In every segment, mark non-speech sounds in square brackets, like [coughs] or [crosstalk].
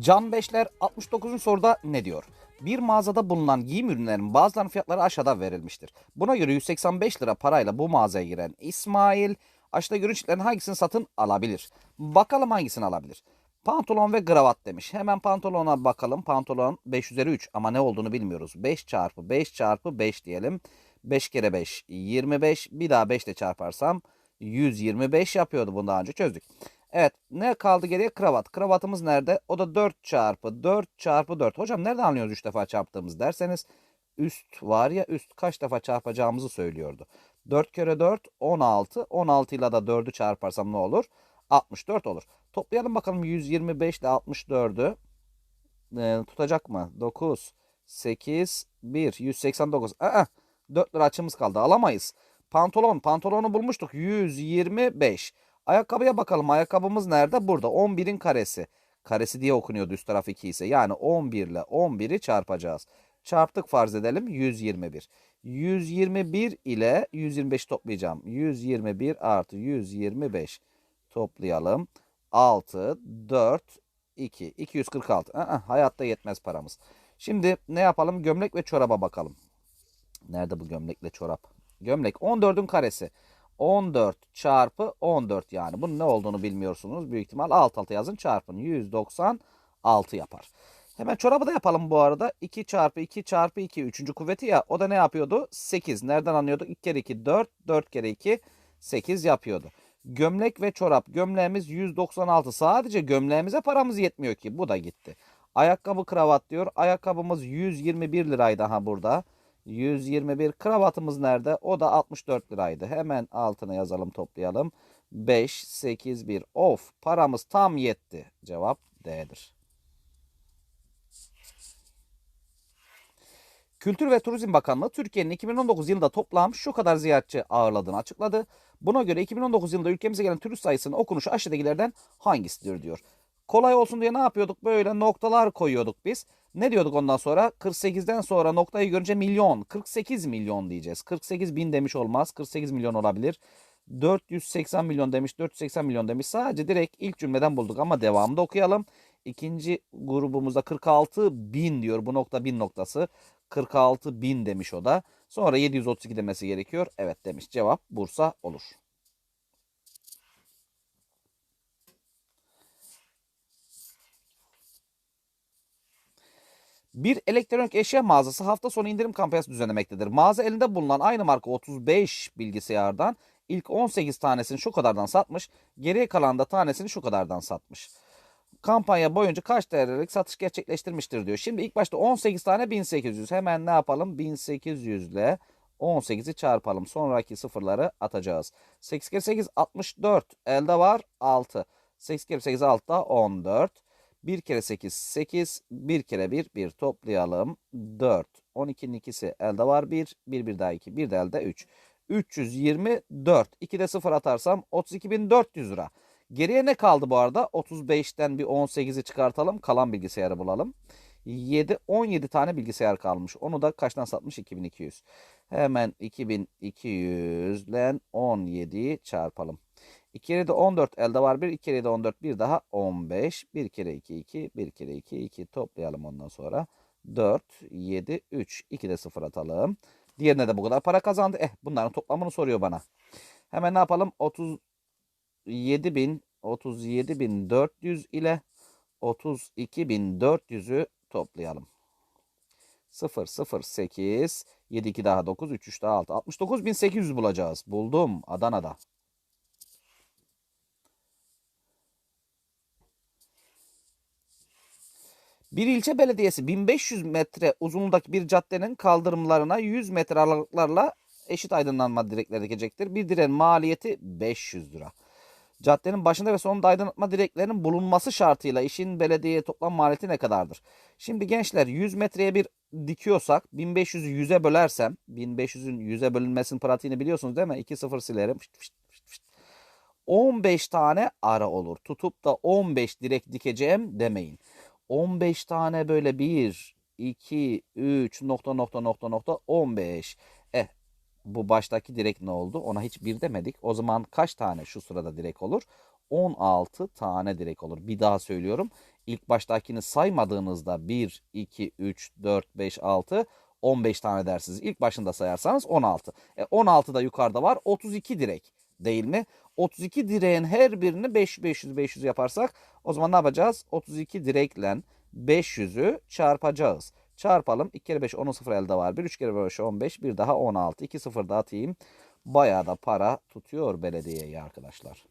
Can Beşler 69. soruda ne diyor? Bir mağazada bulunan giyim ürünlerinin bazılarının fiyatları aşağıda verilmiştir. Buna göre 185 lira parayla bu mağazaya giren İsmail aşağıda görüntülerin hangisini satın alabilir? Bakalım hangisini alabilir? Pantolon ve kravat demiş. Hemen pantolona bakalım. Pantolon 5 üzeri 3 ama ne olduğunu bilmiyoruz. 5 çarpı 5 çarpı 5 diyelim. 5 kere 5 25. Bir daha 5 ile çarparsam 125 yapıyordu. Bunu daha önce çözdük. Evet ne kaldı geriye? Kravat. Kravatımız nerede? O da 4 çarpı 4 çarpı 4. Hocam nereden anlıyoruz 3 defa çarptığımız derseniz üst var ya üst kaç defa çarpacağımızı söylüyordu. 4 kere 4 16. 16 ile de 4'ü çarparsam ne olur? 64 olur. Toplayalım bakalım 125 ile 64'ü. Ee, tutacak mı? 9, 8, 1, 189. Aa, 4 lira açımız kaldı. Alamayız. Pantolon. Pantolonu bulmuştuk. 125. Ayakkabıya bakalım. Ayakkabımız nerede? Burada. 11'in karesi. Karesi diye okunuyordu üst taraf 2 ise. Yani 11 ile 11'i çarpacağız. Çarptık farz edelim 121. 121 ile 125 toplayacağım. 121 artı 125 toplayalım. 6, 4, 2. 246. Aa, hayatta yetmez paramız. Şimdi ne yapalım? Gömlek ve çoraba bakalım. Nerede bu gömlekle çorap? Gömlek 14'ün karesi. 14 çarpı 14 yani. Bunun ne olduğunu bilmiyorsunuz. Büyük ihtimal alt alta yazın çarpın. 196 yapar. Hemen çorabı da yapalım bu arada. 2 çarpı 2 çarpı 2. Üçüncü kuvveti ya. O da ne yapıyordu? 8. Nereden anlıyorduk? 2 kere 2 4. 4 kere 2 8 yapıyordu. Gömlek ve çorap. Gömleğimiz 196. Sadece gömleğimize paramız yetmiyor ki. Bu da gitti. Ayakkabı kravat diyor. Ayakkabımız 121 liraydı ha burada. 121 kravatımız nerede? O da 64 liraydı. Hemen altına yazalım toplayalım. 5, 8, 1. Of paramız tam yetti. Cevap D'dir. Kültür ve Turizm Bakanlığı Türkiye'nin 2019 yılında toplam şu kadar ziyaretçi ağırladığını açıkladı. Buna göre 2019 yılında ülkemize gelen turist sayısının okunuşu aşağıdakilerden hangisidir diyor. Kolay olsun diye ne yapıyorduk? Böyle noktalar koyuyorduk biz. Ne diyorduk ondan sonra? 48'den sonra noktayı görünce milyon. 48 milyon diyeceğiz. 48 bin demiş olmaz. 48 milyon olabilir. 480 milyon demiş. 480 milyon demiş. Sadece direkt ilk cümleden bulduk ama devamında okuyalım. İkinci grubumuzda 46 bin diyor. Bu nokta bin noktası. 46 bin demiş o da. Sonra 732 demesi gerekiyor. Evet demiş. Cevap Bursa olur. Bir elektronik eşya mağazası hafta sonu indirim kampanyası düzenlemektedir. Mağaza elinde bulunan aynı marka 35 bilgisayardan ilk 18 tanesini şu kadardan satmış, geriye kalan da tanesini şu kadardan satmış. Kampanya boyunca kaç TL'lik satış gerçekleştirmiştir diyor. Şimdi ilk başta 18 tane 1800. Hemen ne yapalım? 1800 ile 18'i çarpalım. Sonraki sıfırları atacağız. 8 kere 8 64. Elde var 6. 8 kere 8 6'da 14. 1 kere 8 8. 1 kere 1 1 toplayalım. 4. 12'nin ikisi elde var 1. 1 1 daha 2. 1 de elde 3. 324. 2 de 0 atarsam 32.400 lira. Geriye ne kaldı bu arada? 35'ten bir 18'i çıkartalım. Kalan bilgisayarı bulalım. 7 17 tane bilgisayar kalmış. Onu da kaçtan satmış? 2200. Hemen 2200 ile 17'yi çarpalım. 2 kere de 14 elde var 1. 2 kere de 14 bir daha 15. 1 kere 2 2. 1 kere 2 2 toplayalım ondan sonra. 4 7 3. 2 de 0 atalım. Diğerine de bu kadar para kazandı. Eh bunların toplamını soruyor bana. Hemen ne yapalım? 30 7000 37400 ile 32400'ü toplayalım. 0 0 8 7 2 daha 9 3 3 daha 6 69800 bulacağız. Buldum Adana'da. Bir ilçe belediyesi 1500 metre uzunluğundaki bir caddenin kaldırımlarına 100 metre aralıklarla eşit aydınlanma direkleri dikecektir. Bir direğin maliyeti 500 lira. Caddenin başında ve sonunda aydınlatma direklerinin bulunması şartıyla işin belediyeye toplam maliyeti ne kadardır? Şimdi gençler 100 metreye bir dikiyorsak 1500'ü 100'e bölersem 1500'ün 100'e bölünmesinin pratiğini biliyorsunuz değil mi? 2 0 silerim. Fışt fışt fışt fışt. 15 tane ara olur. Tutup da 15 direk dikeceğim demeyin. 15 tane böyle 1, 2, 3 nokta nokta nokta nokta 15. Eh bu baştaki direk ne oldu? Ona hiç bir demedik. O zaman kaç tane şu sırada direk olur? 16 tane direk olur. Bir daha söylüyorum. ilk baştakini saymadığınızda 1, 2, 3, 4, 5, 6, 15 tane dersiniz. İlk başında sayarsanız 16. E 16 da yukarıda var. 32 direk değil mi? 32 direğin her birini 500 500 500 yaparsak o zaman ne yapacağız? 32 direkle 500'ü çarpacağız. Çarpalım. 2 kere 5 10 0 elde var. 1 3 kere 5 15 bir daha 16. 2 0 da atayım. Bayağı da para tutuyor belediyeyi arkadaşlar.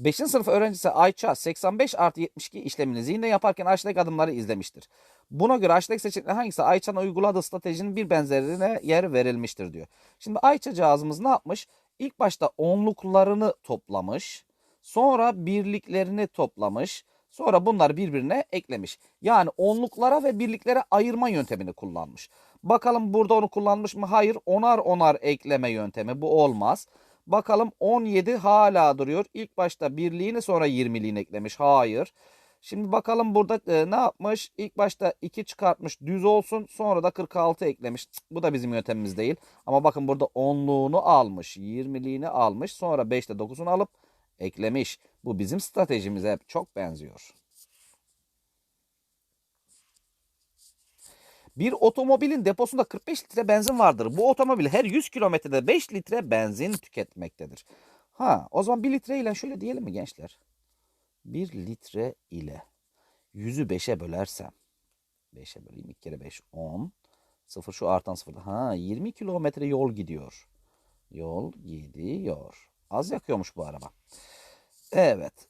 Beşinci sınıf öğrencisi Ayça 85 artı 72 işlemini zihinde yaparken aşağıdaki adımları izlemiştir. Buna göre aşağıdaki seçenekler hangisi Ayça'nın uyguladığı stratejinin bir benzerine yer verilmiştir diyor. Şimdi Ayça cihazımız ne yapmış? İlk başta onluklarını toplamış. Sonra birliklerini toplamış. Sonra bunları birbirine eklemiş. Yani onluklara ve birliklere ayırma yöntemini kullanmış. Bakalım burada onu kullanmış mı? Hayır. Onar onar ekleme yöntemi. Bu olmaz. Bakalım 17 hala duruyor. İlk başta birliğini sonra 20'liğini eklemiş. Hayır. Şimdi bakalım burada e, ne yapmış? İlk başta 2 çıkartmış düz olsun. Sonra da 46 eklemiş. Bu da bizim yöntemimiz değil. Ama bakın burada 10'luğunu almış. 20'liğini almış. Sonra 5'te 9'unu alıp eklemiş. Bu bizim stratejimize çok benziyor. Bir otomobilin deposunda 45 litre benzin vardır. Bu otomobil her 100 kilometrede 5 litre benzin tüketmektedir. Ha, o zaman 1 litre ile şöyle diyelim mi gençler? 1 litre ile 100'ü 5'e bölersem 5'e böleyim 2 kere 5 10 0 şu artan 0 ha 20 kilometre yol gidiyor. Yol gidiyor. Az yakıyormuş bu araba. Evet.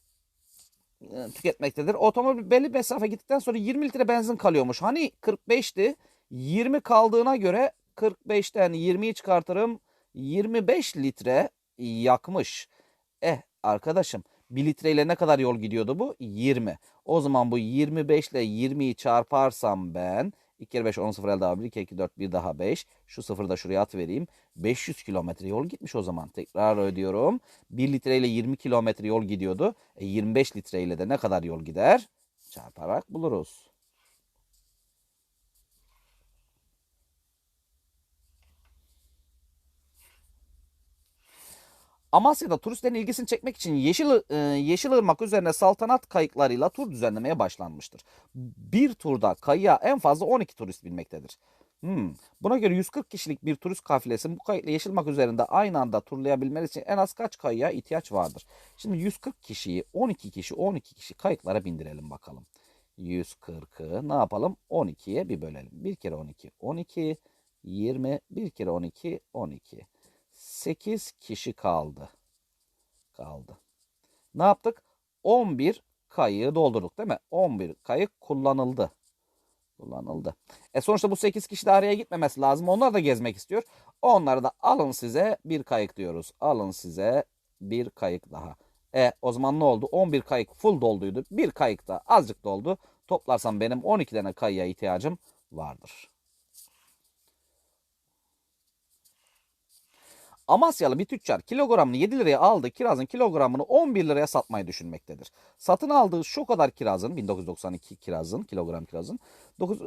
E, Tüketmektedir. Otomobil belli mesafe gittikten sonra 20 litre benzin kalıyormuş. Hani 45'ti. 20 kaldığına göre 45'ten 20'yi çıkartırım. 25 litre yakmış. Eh arkadaşım 1 litreyle ne kadar yol gidiyordu bu? 20. O zaman bu 25 ile 20'yi çarparsam ben 2 kere 5 10 0 elde. 1 2 2 4 1 daha 5. Şu sıfırı da şuraya at vereyim. 500 kilometre yol gitmiş o zaman. Tekrar ödüyorum. 1 litreyle 20 kilometre yol gidiyordu. E 25 litreyle de ne kadar yol gider? Çarparak buluruz. Amasya'da turistlerin ilgisini çekmek için Yeşil, e, Yeşilırmak üzerine saltanat kayıklarıyla tur düzenlemeye başlanmıştır. Bir turda kayığa en fazla 12 turist binmektedir. Hmm. Buna göre 140 kişilik bir turist kafilesi bu kayıkla Yeşilırmak üzerinde aynı anda turlayabilmesi için en az kaç kayığa ihtiyaç vardır? Şimdi 140 kişiyi 12 kişi 12 kişi kayıklara bindirelim bakalım. 140'ı ne yapalım? 12'ye bir bölelim. 1 kere 12 12 20 1 kere 12 12. 8 kişi kaldı. Kaldı. Ne yaptık? 11 kayığı doldurduk değil mi? 11 kayık kullanıldı. Kullanıldı. E sonuçta bu 8 kişi de araya gitmemesi lazım. Onlar da gezmek istiyor. Onları da alın size bir kayık diyoruz. Alın size bir kayık daha. E o zaman ne oldu? 11 kayık full dolduydu. Bir kayık da azıcık doldu. Toplarsam benim 12 tane kayığa ihtiyacım vardır. Amasyalı bir tüccar kilogramını 7 liraya aldı. Kirazın kilogramını 11 liraya satmayı düşünmektedir. Satın aldığı şu kadar kirazın 1992 kirazın kilogram kirazın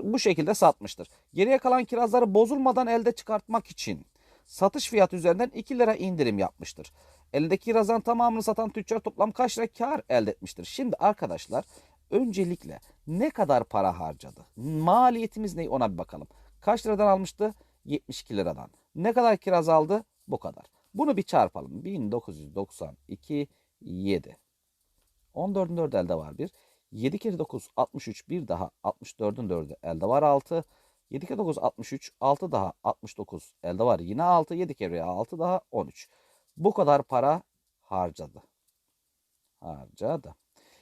bu şekilde satmıştır. Geriye kalan kirazları bozulmadan elde çıkartmak için satış fiyatı üzerinden 2 lira indirim yapmıştır. Elindeki kirazın tamamını satan tüccar toplam kaç lira kar elde etmiştir? Şimdi arkadaşlar öncelikle ne kadar para harcadı? Maliyetimiz ne ona bir bakalım. Kaç liradan almıştı? 72 liradan. Ne kadar kiraz aldı? Bu kadar. Bunu bir çarpalım. 1992 7. 14'ün 4 elde var 1. 7 kere 9 63 bir daha 64'ün 4'ü elde var 6. 7 kere 9 63 6 daha 69 elde var yine 6. 7 kere 6 daha 13. Bu kadar para harcadı. Harcadı.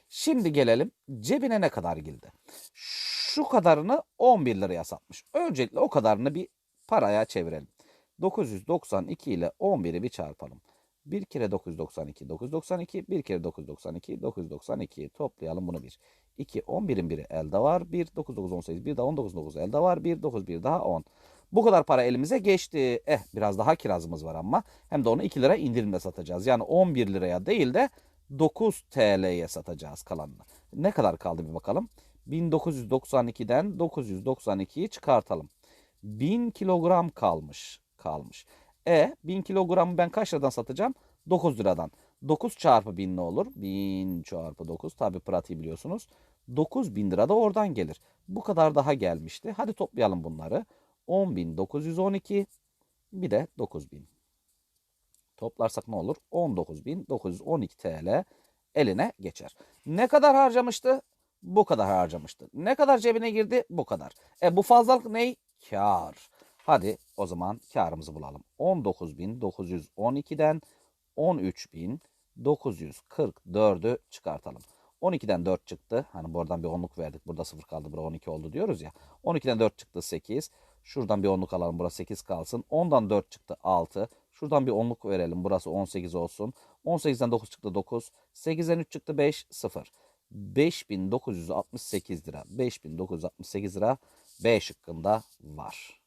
Şimdi gelelim cebine ne kadar girdi? Şu kadarını 11 liraya satmış. Öncelikle o kadarını bir paraya çevirelim. 992 ile 11'i bir çarpalım. 1 kere 992, 992, 1 kere 992, 992. Toplayalım bunu 1. 2, 11'in biri elde var. 1, 9, 9, 18, 1 daha 19, 9 elde var. 1, 9, 1 daha 10. Bu kadar para elimize geçti. Eh biraz daha kirazımız var ama. Hem de onu 2 lira indirimle satacağız. Yani 11 liraya değil de 9 TL'ye satacağız kalanını. Ne kadar kaldı bir bakalım. 1992'den 992'yi çıkartalım. 1000 kilogram kalmış kalmış. E 1000 kilogramı ben kaç liradan satacağım? 9 liradan. 9 çarpı 1000 ne olur? 1000 çarpı 9. Tabi pratiği biliyorsunuz. 9000 lira da oradan gelir. Bu kadar daha gelmişti. Hadi toplayalım bunları. 10.912 bir de 9000. Toplarsak ne olur? 19.912 TL eline geçer. Ne kadar harcamıştı? Bu kadar harcamıştı. Ne kadar cebine girdi? Bu kadar. E bu fazlalık ne? Kar. Hadi o zaman karımızı bulalım. 19.912'den 13.944'ü çıkartalım. 12'den 4 çıktı. Hani buradan bir onluk verdik. Burada 0 kaldı. Burada 12 oldu diyoruz ya. 12'den 4 çıktı 8. Şuradan bir onluk alalım. Burası 8 kalsın. 10'dan 4 çıktı 6. Şuradan bir onluk verelim. Burası 18 olsun. 18'den 9 çıktı 9. 8'den 3 çıktı 5. 0. 5968 lira. 5968 lira B şıkkında var.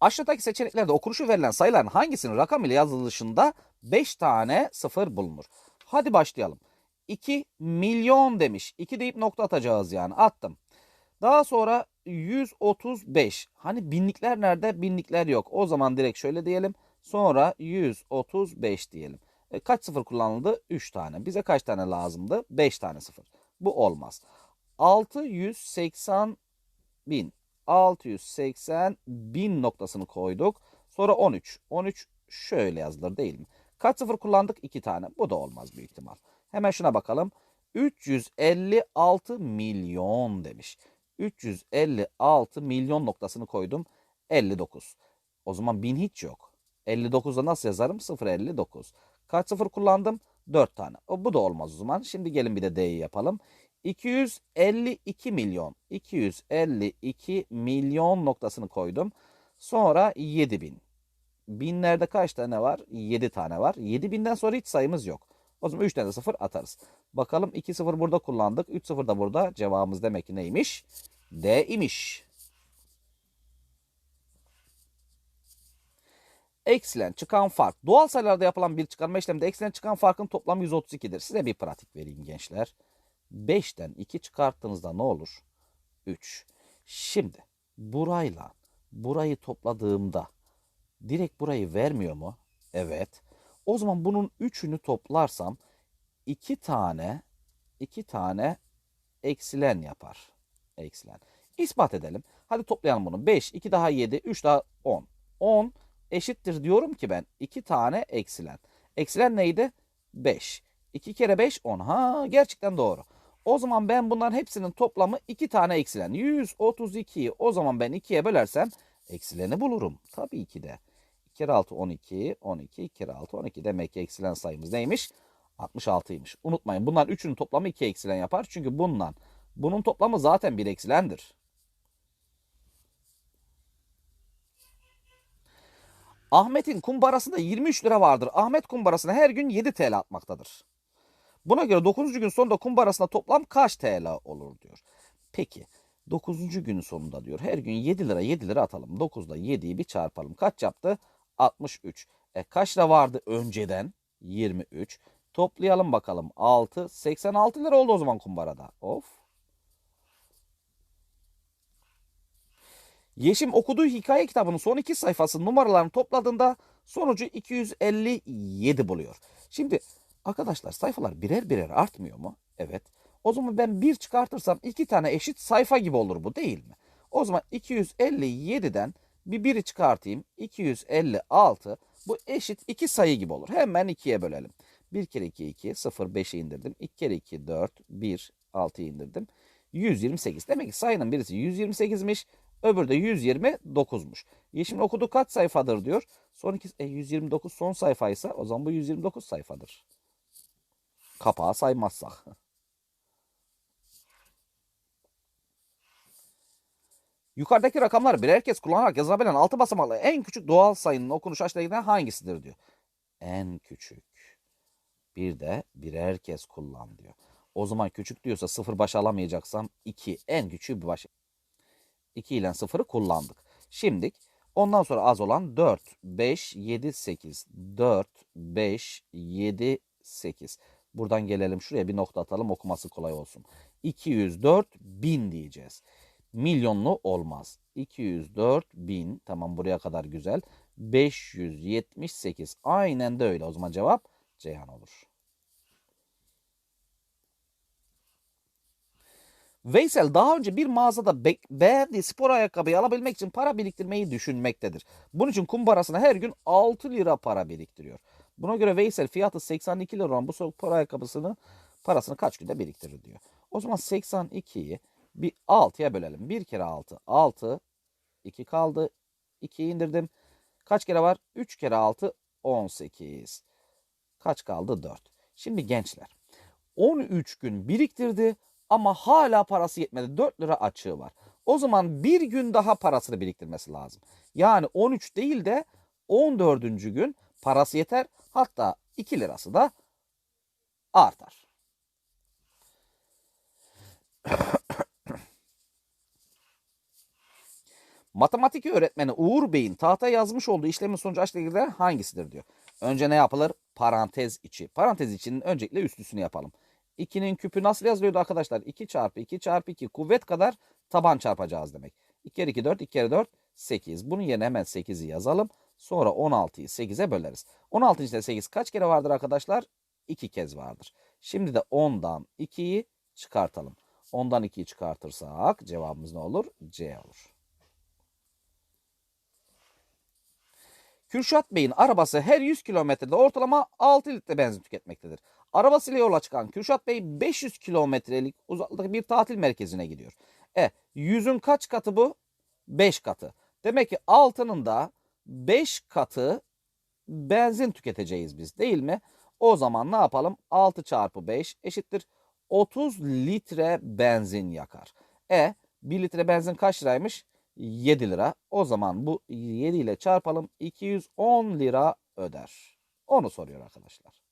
Aşağıdaki seçeneklerde okunuşu verilen sayıların hangisinin rakam ile yazılışında 5 tane sıfır bulunur? Hadi başlayalım. 2 milyon demiş. 2 deyip nokta atacağız yani. Attım. Daha sonra 135. Hani binlikler nerede? Binlikler yok. O zaman direkt şöyle diyelim. Sonra 135 diyelim. E, kaç sıfır kullanıldı? 3 tane. Bize kaç tane lazımdı? 5 tane sıfır. Bu olmaz. 680 bin. 680 bin noktasını koyduk. Sonra 13. 13 şöyle yazılır değil mi? Kaç sıfır kullandık? 2 tane. Bu da olmaz büyük ihtimal. Hemen şuna bakalım. 356 milyon demiş. 356 milyon noktasını koydum. 59. O zaman 1000 hiç yok. 59'da nasıl yazarım? 059. Kaç sıfır kullandım? 4 tane. O, bu da olmaz o zaman. Şimdi gelin bir de D'yi yapalım. 252 milyon. 252 milyon noktasını koydum. Sonra 7000. Binlerde kaç tane var? 7 tane var. 7000'den sonra hiç sayımız yok. O zaman 3 tane sıfır atarız. Bakalım 2 sıfır burada kullandık. 3 sıfır da burada. Cevabımız demek ki neymiş? D imiş. Eksilen çıkan fark. Doğal sayılarda yapılan bir çıkarma işleminde eksilen çıkan farkın toplamı 132'dir. Size bir pratik vereyim gençler. 5'ten 2 çıkarttığınızda ne olur? 3. Şimdi burayla burayı topladığımda direkt burayı vermiyor mu? Evet. O zaman bunun üçünü toplarsam 2 tane 2 tane eksilen yapar. Eksilen. İspat edelim. Hadi toplayalım bunu. 5, 2 daha 7, 3 daha 10. 10 eşittir diyorum ki ben 2 tane eksilen. Eksilen neydi? 5. 2 kere 5 10. Ha gerçekten doğru. O zaman ben bunların hepsinin toplamı 2 tane eksilen. 132'yi o zaman ben 2'ye bölersem eksileni bulurum. Tabii ki de. 2 kere 6 12, 12, 2 kere 6 12 demek ki eksilen sayımız neymiş? 66'ymış. Unutmayın bunların üçünün toplamı 2 eksilen yapar. Çünkü bundan bunun toplamı zaten bir eksilendir. Ahmet'in kumbarasında 23 lira vardır. Ahmet kumbarasına her gün 7 TL atmaktadır. Buna göre 9. gün sonunda kumbarasında toplam kaç TL olur diyor. Peki 9. gün sonunda diyor her gün 7 lira 7 lira atalım. 9'da 7'yi bir çarpalım. Kaç yaptı? 63. E kaç lira vardı önceden? 23. Toplayalım bakalım. 6. 86 lira oldu o zaman kumbarada. Of. Yeşim okuduğu hikaye kitabının son iki sayfası numaralarını topladığında sonucu 257 buluyor. Şimdi arkadaşlar sayfalar birer birer artmıyor mu? Evet. O zaman ben bir çıkartırsam iki tane eşit sayfa gibi olur bu değil mi? O zaman 257'den bir biri çıkartayım. 256 bu eşit iki sayı gibi olur. Hemen ikiye bölelim. 1 kere 2 2 0 5'i indirdim. 2 kere 2 4 1 6'yı indirdim. 128. Demek ki sayının birisi 128'miş. Öbürü de 129'muş. Yeşim okudu kaç sayfadır diyor. Son iki, e, 129 son sayfaysa o zaman bu 129 sayfadır. Kapağı saymazsak. [laughs] Yukarıdaki rakamlar birer kez kullanarak yazılabilen altı basamaklı en küçük doğal sayının okunuş aşağıdakilerden hangisidir diyor. En küçük. Bir de birer kez kullan diyor. O zaman küçük diyorsa sıfır başa alamayacaksam 2 en küçüğü bir baş. 2 ile sıfırı kullandık. Şimdi ondan sonra az olan 4, 5, 7, 8. 4, 5, 7, 8. Buradan gelelim şuraya bir nokta atalım okuması kolay olsun. 204 bin diyeceğiz. milyonlu olmaz. 204 bin tamam buraya kadar güzel. 578 aynen de öyle o zaman cevap Ceyhan olur. Veysel daha önce bir mağazada be- beğendiği spor ayakkabıyı alabilmek için para biriktirmeyi düşünmektedir. Bunun için kumbarasına her gün 6 lira para biriktiriyor. Buna göre Veysel fiyatı 82 lira olan bu spor ayakkabısını parasını kaç günde biriktirir diyor. O zaman 82'yi bir 6'ya bölelim. 1 kere 6 6 2 kaldı. 2'yi indirdim. Kaç kere var? 3 kere 6 18. Kaç kaldı? 4. Şimdi gençler 13 gün biriktirdi ama hala parası yetmedi. 4 lira açığı var. O zaman bir gün daha parasını biriktirmesi lazım. Yani 13 değil de 14. gün parası yeter. Hatta 2 lirası da artar. [coughs] Matematik öğretmeni Uğur Bey'in tahta yazmış olduğu işlemin sonucu aşağıdakilerden hangisidir diyor. Önce ne yapılır? Parantez içi. Parantez içinin öncelikle üstlüsünü yapalım. 2'nin küpü nasıl yazılıyordu arkadaşlar? 2 çarpı 2 çarpı 2 kuvvet kadar taban çarpacağız demek. 2 kere 2 4, 2 kere 4 8. Bunun yerine hemen 8'i yazalım. Sonra 16'yı 8'e böleriz. 16 içinde 8 kaç kere vardır arkadaşlar? 2 kez vardır. Şimdi de 10'dan 2'yi çıkartalım. 10'dan 2'yi çıkartırsak cevabımız ne olur? C olur. Kürşat Bey'in arabası her 100 kilometrede ortalama 6 litre benzin tüketmektedir. Arabasıyla yola çıkan Kürşat Bey 500 kilometrelik uzaklıktaki bir tatil merkezine gidiyor. E 100'ün kaç katı bu? 5 katı. Demek ki altının da 5 katı benzin tüketeceğiz biz değil mi? O zaman ne yapalım? 6 çarpı 5 eşittir 30 litre benzin yakar. E 1 litre benzin kaç liraymış? 7 lira. O zaman bu 7 ile çarpalım 210 lira öder. Onu soruyor arkadaşlar.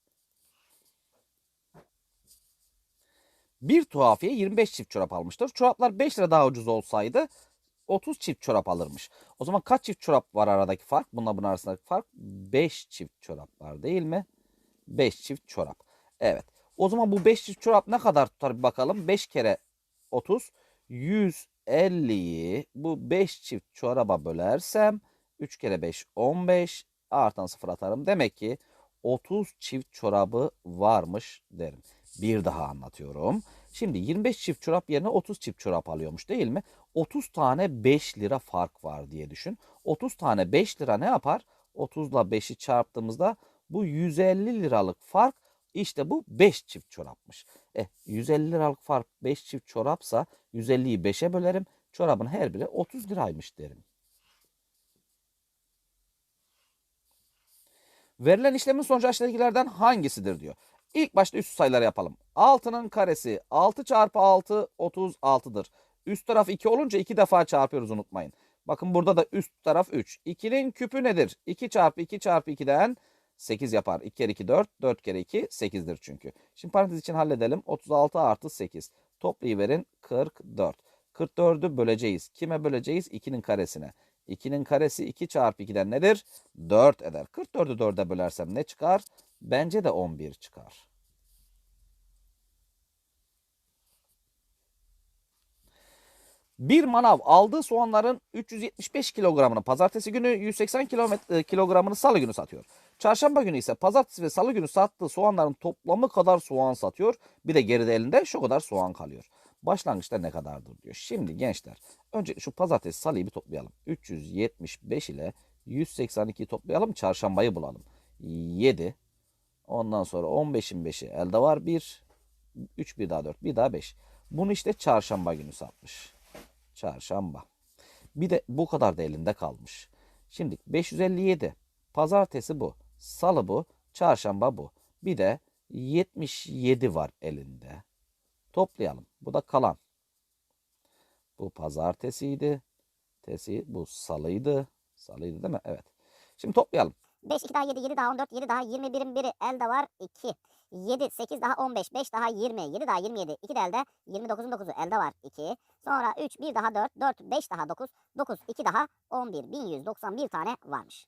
Bir tuhafiye 25 çift çorap almıştır. Çoraplar 5 lira daha ucuz olsaydı 30 çift çorap alırmış. O zaman kaç çift çorap var aradaki fark? Bununla bunun arasındaki fark 5 çift çorap var değil mi? 5 çift çorap. Evet. O zaman bu 5 çift çorap ne kadar tutar bir bakalım. 5 kere 30 150'yi bu 5 çift çoraba bölersem 3 kere 5 15 artan 0 atarım. Demek ki 30 çift çorabı varmış derim. Bir daha anlatıyorum. Şimdi 25 çift çorap yerine 30 çift çorap alıyormuş değil mi? 30 tane 5 lira fark var diye düşün. 30 tane 5 lira ne yapar? 30 ile 5'i çarptığımızda bu 150 liralık fark işte bu 5 çift çorapmış. E 150 liralık fark 5 çift çorapsa 150'yi 5'e bölerim. Çorabın her biri 30 liraymış derim. Verilen işlemin sonucu aşağıdakilerden hangisidir diyor. İlk başta üst sayıları yapalım. 6'nın karesi 6 çarpı 6 36'dır. Üst taraf 2 olunca 2 defa çarpıyoruz unutmayın. Bakın burada da üst taraf 3. 2'nin küpü nedir? 2 çarpı 2 çarpı 2'den 8 yapar. 2 kere 2 4, 4 kere 2 8'dir çünkü. Şimdi parantez için halledelim. 36 artı 8. Toplayıverin 44. 44'ü böleceğiz. Kime böleceğiz? 2'nin karesine. 2'nin karesi 2 çarpı 2'den nedir? 4 eder. 44'ü 4'e bölersem ne çıkar? Bence de 11 çıkar. Bir manav aldığı soğanların 375 kilogramını pazartesi günü 180 kilometre, kilogramını salı günü satıyor. Çarşamba günü ise pazartesi ve salı günü sattığı soğanların toplamı kadar soğan satıyor. Bir de geride elinde şu kadar soğan kalıyor. Başlangıçta ne kadardır diyor. Şimdi gençler önce şu pazartesi salıyı bir toplayalım. 375 ile 182'yi toplayalım çarşambayı bulalım. 7 ondan sonra 15'in 5'i elde var 1 3 bir daha 4 bir daha 5. Bunu işte çarşamba günü satmış. Çarşamba. Bir de bu kadar da elinde kalmış. Şimdi 557. Pazartesi bu. Salı bu. Çarşamba bu. Bir de 77 var elinde. Toplayalım. Bu da kalan. Bu pazartesiydi. Tesi bu salıydı. Salıydı değil mi? Evet. Şimdi toplayalım. 5, 2 daha 7, 7 daha 14, 7 daha 21'in biri elde var 2. 7, 8 daha 15, 5 daha 20, 7 daha 27, 2 de elde, 29'un 9'u elde var 2. Sonra 3, 1 daha 4, 4, 5 daha 9, 9, 2 daha 11, 1191 tane varmış.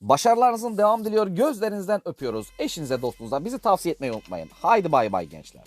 Başarılarınızın devam diliyor. Gözlerinizden öpüyoruz. Eşinize dostunuza bizi tavsiye etmeyi unutmayın. Haydi bay bay gençler.